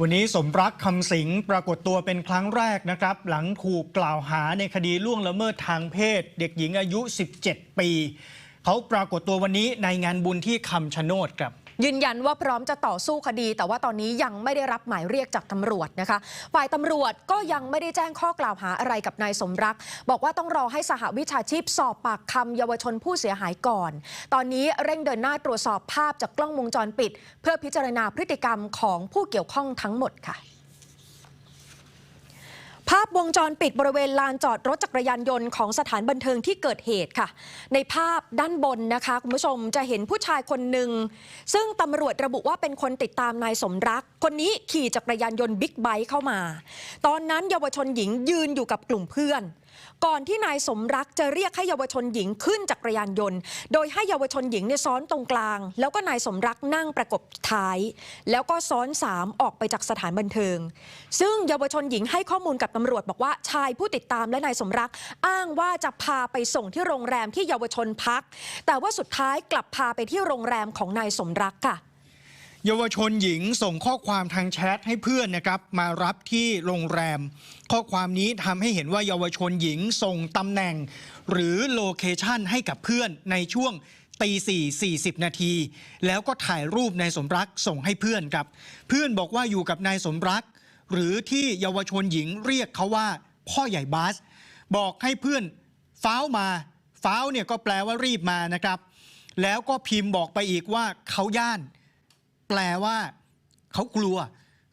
วันนี้สมรักคำสิงปรากฏตัวเป็นครั้งแรกนะครับ หลังถูกกล่าวหาในคดีล่วงละเมิดทางเพศ เด็กหญิงอายุ 17 ปี เขาปรากฏตัววันนี้ในงานบุญที่คำชะโนดครับ ยืนยันว่าพร้อมจะต่อสู้คดี แต่ว่าตอนนี้ยังไม่ได้รับหมายเรียกจากตำรวจนะคะ ฝ่ายตำรวจก็ยังไม่ได้แจ้งข้อกล่าวหาอะไรกับนายสมรัก บอกว่าต้องรอให้สหวิชาชีพสอบปากคำเยาวชนผู้เสียหายก่อน ตอนนี้เร่งเดินหน้าตรวจสอบภาพจากกล้องวงจรปิด เพื่อพิจารณาพฤติกรรมของผู้เกี่ยวข้องทั้งหมดค่ะ ภาพวงจรปิดบริเวณลานจอดรถจักรยานยนต์ของสถานบันเทิงที่เกิดเหตุค่ะ ในภาพด้านบนนะคะ คุณผู้ชมจะเห็นผู้ชายคนหนึ่ง ซึ่งตำรวจระบุว่าเป็นคนติดตามนายสมรัก คนนี้ขี่จักรยานยนต์บิ๊กไบค์เข้ามา ตอนนั้นเยาวชนหญิงยืนอยู่กับกลุ่มเพื่อน ก่อนที่นายสมรักจะเรียกให้เยาวชนหญิงขึ้นจักรยานยนต์ โดยให้เยาวชนหญิงเนี่ยซ้อนตรงกลาง แล้วก็นายสมรักนั่งประกบท้าย แล้วก็ซ้อนสามออกไปจากสถานบันเทิง ซึ่งเยาวชนหญิงให้ข้อมูลกับตำรวจบอกว่าชายผู้ติดตามและนายสมรักอ้างว่าจะพาไปส่งที่โรงแรมที่เยาวชนพัก แต่ว่าสุดท้ายกลับพาไปที่โรงแรมของนายสมรักค่ะ เยาวชนหญิงส่งข้อความทางแชทให้เพื่อนนะครับ มารับที่โรงแรม ข้อความนี้ทำให้เห็นว่าเยาวชนหญิงส่งตำแหน่ง หรือโลเคชันให้กับเพื่อนในช่วงตีสี่สี่สิบนาที แล้วก็ถ่ายรูปนายสมรักส่งให้เพื่อนครับ เพื่อนบอกว่าอยู่กับนายสมรัก หรือที่เยาวชนหญิงเรียกเขาว่า พ่อใหญ่บาส บอกให้เพื่อนฟ้าวมา ฟ้าวเนี่ยก็แปลว่ารีบมานะครับ แล้วก็พิมพ์บอกไปอีกว่าเขาย่าน แปลว่าเขากลัว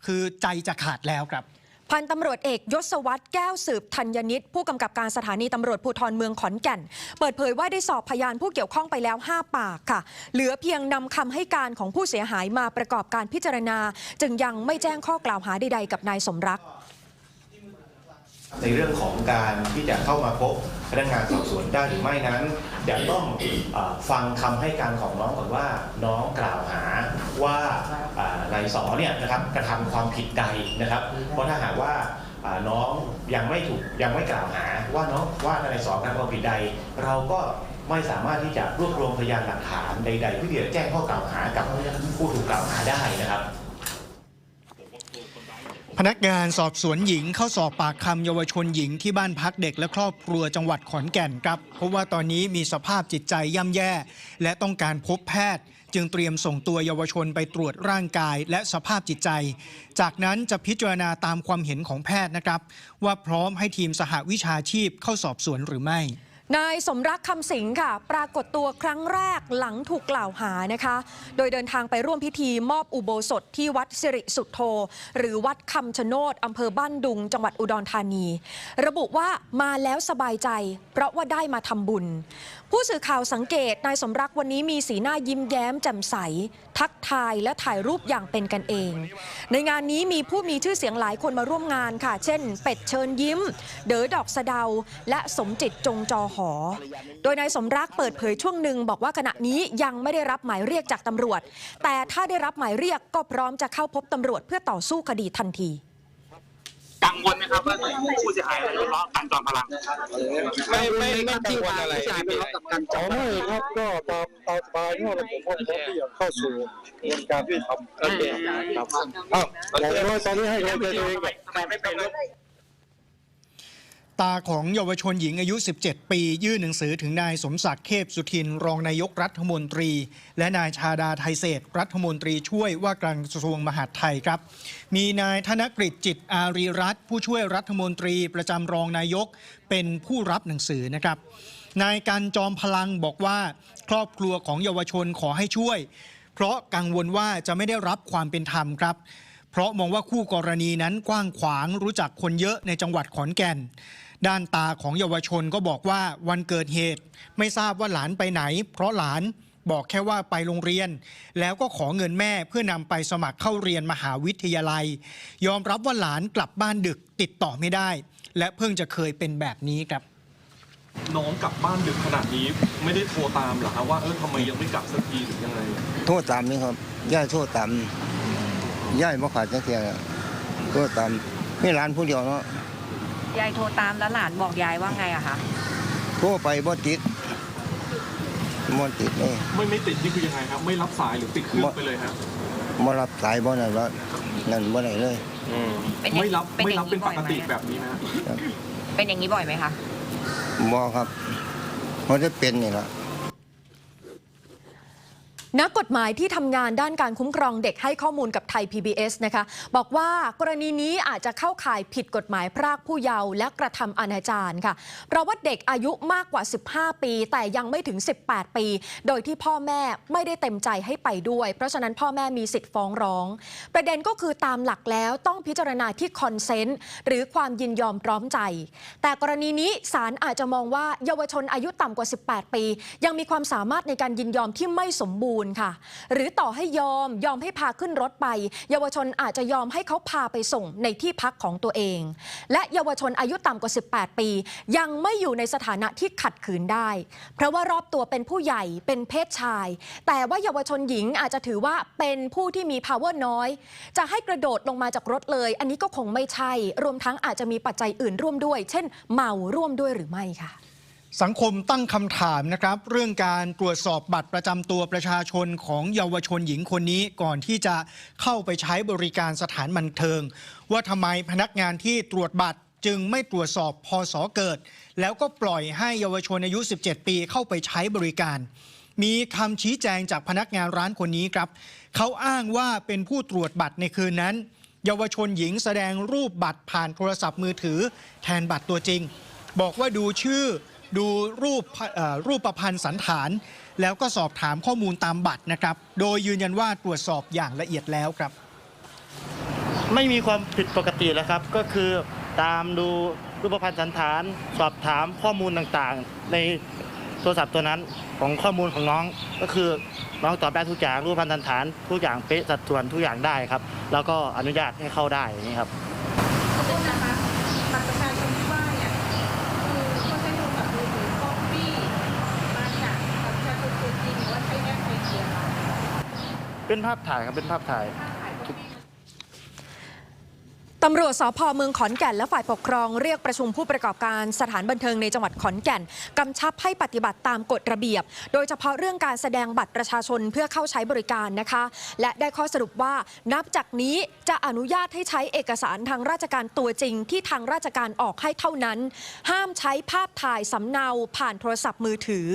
คือใจจะขาดแล้วครับ พันตำรวจเอกยศวัตรแก้วสืบธัญนิตผู้กำกับการสถานีตำรวจภูธรเมืองขอนแก่น เปิดเผยว่าได้สอบพยานผู้เกี่ยวข้องไปแล้ว 5 ปากค่ะ เหลือเพียงนำคำให้การของผู้เสียหายมาประกอบการพิจารณา จึงยังไม่แจ้งข้อกล่าวหาใดๆกับนายสมรัก ในเรื่องของการที่จะเข้ามาพบพนักงานสอบสวนได้หรือไม่นั้นเดี๋ยวต้องอฟังคำให้การของน้องก่อนว่าน้องกล่าวหาว่านายสอเนี่ยนะครับกระทำความผิดใดนะครับ เพราะถ้าหากว่าน้องยังไม่ถูกยังไม่กล่าวหาว่าน้องว่านายสอกระทำความผิดใด เราก็ไม่สามารถที่จะรวบรวมพยานหลักฐานใด ๆ เพื่อที่จะแจ้งข้อกล่าวหากับผู้ถูกกล่าวหาได้นะครับ นักงานสอบสวนหญิงเข้าสอบปากคำเยาวชนหญิงที่บ้านพักเด็กและครอบครัวจังหวัดขอนแก่นครับ เพราะว่าตอนนี้มีสภาพจิตใจย่ำแย่ และต้องการพบแพทย์ จึงเตรียมส่งตัวเยาวชนไปตรวจร่างกายและสภาพจิตใจ จากนั้นจะพิจารณาตามความเห็นของแพทย์นะครับ ว่าพร้อมให้ทีมสหวิชาชีพเข้าสอบสวนหรือไม่ นายสมรักคำสิงค่ะ ปรากฏตัวครั้งแรกหลังถูกกล่าวหานะคะ โดยเดินทางไปร่วมพิธีมอบอุโบสถที่วัดสิริสุทโธ หรือวัดคำชะโนดอำเภอบ้านดุง จังหวัดอุดรธานี ระบุว่ามาแล้วสบายใจ เพราะว่าได้มาทำบุญ ผู้สื่อข่าวสังเกตนายสมรักวันนี้มีสีหน้ายิ้มแย้มแจ่มใส ทักทายและถ่ายรูปอย่างเป็นกันเองในงานนี้มีผู้มีชื่อเสียงหลายคนมาร่วมงานค่ะ เช่น เป็ดเชิญยิ้ม เด๋อดอกสะเดา และสมจิตจงจอหอ โดยนายสมรักเปิดเผยช่วงหนึ่งบอกว่าขณะนี้ยังไม่ได้รับหมายเรียกจากตำรวจ แต่ถ้าได้รับหมายเรียกก็พร้อมจะเข้าพบตำรวจเพื่อต่อสู้คดีทันที งวลไหมครับว่าผู้เสียหายทะเลาะกันจอมพลังไม่ไม่ไม่กังวลอะไรที่มีกับการจอมไม่ครับก็ตามตามสบายเมื่อเราผมพร้อมที่จะเข้าสู่กระบวนการที่ทำโอเคครับอ้าวอย่างน้อยตอนนี้ให้เงินตัวเองก่อนทำไมไม่เป็นเรื่อง ตาของเยาวชนหญิงอายุ 17 ปี ยื่นหนังสือถึงนายสมศักดิ์เทพสุทิน รองนายกรัฐมนตรี และนายชาดาไทยเศษรัฐมนตรีช่วยว่าการกระทรวงมหาดไทยครับ มีนายธนกฤษจิตอารีรัตผู้ช่วยรัฐมนตรีประจำรองนายกเป็นผู้รับหนังสือนะครับ นายกันจอมพลังบอกว่า ครอบครัวของเยาวชนขอให้ช่วย เพราะกังวลว่าจะไม่ได้รับความเป็นธรรมครับ เพราะมองว่าคู่กรณีนั้นกว้างขวางรู้จักคนเยอะในจังหวัดขอนแก่น ด้านตาของเยาวชนก็บอกว่าวันเกิดเหตุ ไม่ทราบว่าหลานไปไหน เพราะหลานบอกแค่ว่าไปโรงเรียน แล้วก็ขอเงินแม่เพื่อนำไปสมัครเข้าเรียนมหาวิทยาลัย ยอมรับว่าหลานกลับบ้านดึกติดต่อไม่ได้ และเพิ่งจะเคยเป็นแบบนี้ครับ น้องกลับบ้านดึกขนาดนี้ไม่ได้โทรตามเหรอฮะว่าเออทำไมยังไม่กลับสักทีหรือยังไงโทษตามนี่ครับย่ายโทษตาม ย่ายบ่ขาดจักเทียอะโทษตามไม่ร้านผู้เดียวเนาะยายโทรตามแล้วหลานบอกยายว่าไงอะคะโทรไปบ่ติดบ่ติดเลยไม่ไม่ติดนี่คือยังไงครับ ไม่รับสายหรือปิดเครื่องไปเลยฮะบ่รับสายบ่นั่นแล้วนั่นบ่ได้เลยเป็นอย่างไม่รับเป็นไม่อย่ารับงเป็นนี้ปบ่อยกไหมติแบบนี้นะ เป็นอย่างนี้บ่อยไหมคะ บ่ครับเพราะได้เป็นนี่ล่ะ นักกฎหมายที่ทำงานด้านการคุ้มครองเด็กให้ข้อมูลกับไทย PBS นะคะบอกว่ากรณีนี้อาจจะเข้าข่ายผิดกฎหมายพรากผู้เยาว์และกระทำอนาจารค่ะเพราะว่าเด็กอายุมากกว่า 15 ปี แต่ยังไม่ถึง 18 ปี โดยที่พ่อแม่ไม่ได้เต็มใจให้ไปด้วย เพราะฉะนั้นพ่อแม่มีสิทธิ์ฟ้องร้อง ประเด็นก็คือตามหลักแล้วต้องพิจารณาที่คอนเซนต์หรือความยินยอมพร้อมใจ แต่กรณีนี้ศาลอาจจะมองว่าเยาวชนอายุต่ำกว่า 18 ปี ยังมีความสามารถในการยินยอมที่ไม่สมบูรณ์ค่ะ หรือต่อให้ยอมยอมให้พาขึ้นรถไป เยาวชนอาจจะยอมให้เขาพาไปส่งในที่พักของตัวเอง และเยาวชนอายุต่ำกว่า 18 ปี ยังไม่อยู่ในสถานะที่ขัดขืนได้ เพราะว่ารอบตัวเป็นผู้ใหญ่เป็นเพศชาย แต่ว่าเยาวชนหญิงอาจจะถือว่าเป็นผู้ที่มี power น้อย จะให้กระโดดลงมาจากรถเลย อันนี้ก็คงไม่ใช่ รวมทั้งอาจจะมีปัจจัยอื่นร่วมด้วย เช่น เมาร่วมด้วยหรือไม่ค่ะ สังคมตั้งคำถามนะครับ เรื่องการตรวจสอบบัตรประจำตัวประชาชนของเยาวชนหญิงคนนี้ก่อนที่จะเข้าไปใช้บริการสถานบันเทิง ว่าทำไมพนักงานที่ตรวจบัตรจึงไม่ตรวจสอบพศเกิด แล้วก็ปล่อยให้เยาวชนอายุ 17 ปีเข้าไปใช้บริการ มีคำชี้แจงจากพนักงานร้านคนนี้ครับ เขาอ้างว่าเป็นผู้ตรวจบัตรในคืนนั้น เยาวชนหญิงแสดงรูปบัตรผ่านโทรศัพท์มือถือ แทนบัตรตัวจริง บอกว่าดูชื่อ ดูรูปรูปประพันธ์สันฐาน แล้วก็สอบถามข้อมูลตามบัตรนะครับ โดยยืนยันว่าตรวจสอบอย่างละเอียดแล้วครับ ไม่มีความผิดปกติแล้วครับ ก็คือตามดูรูปพรรณสันฐาน สอบถามข้อมูลต่างๆ ในโทรศัพท์ตัวนั้นของข้อมูลของน้องก็คือน้องตอบได้ทุกอย่างรูปพรรณสันฐานทุกอย่างเป๊ะสัดส่วนทุกอย่างได้ครับ แล้วก็อนุญาตให้เข้าได้นี้ครับขอบคุณนะคะ เป็นภาพถ่ายครับเป็นภาพถ่าย ตำรวจสพเมืองขอนแก่นและฝ่ายปกครองเรียกประชุมผู้ประกอบการสถานบันเทิงในจังหวัดขอนแก่น กำชับให้ปฏิบัติตามกฎระเบียบ โดยเฉพาะเรื่องการแสดงบัตรประชาชนเพื่อเข้าใช้บริการนะคะ และได้ข้อสรุปว่านับจากนี้จะอนุญาตให้ใช้เอกสารทางราชการตัวจริง ที่ทางราชการออกให้เท่านั้น ห้ามใช้ภาพถ่ายสำเนาผ่านโทรศัพท์มือถือ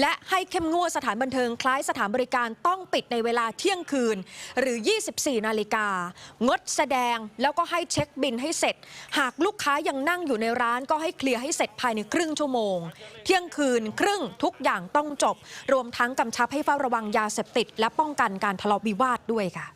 และให้เข้มงวดสถานบันเทิงคล้ายสถานบริการต้องปิดในเวลาเที่ยงคืน หรือ 24 นาฬิกางดแสดงแล้วก็ให้เช็คบินให้เสร็จ หากลูกค้ายังนั่งอยู่ในร้านก็ให้เคลียร์ให้เสร็จภายในครึ่งชั่วโมง เที่ยงคืนครึ่งทุกอย่างต้องจบ รวมทั้งกำชับให้เฝ้าระวังยาเสพติด และป้องกันการทะเลาะวิวาทด้วยค่ะ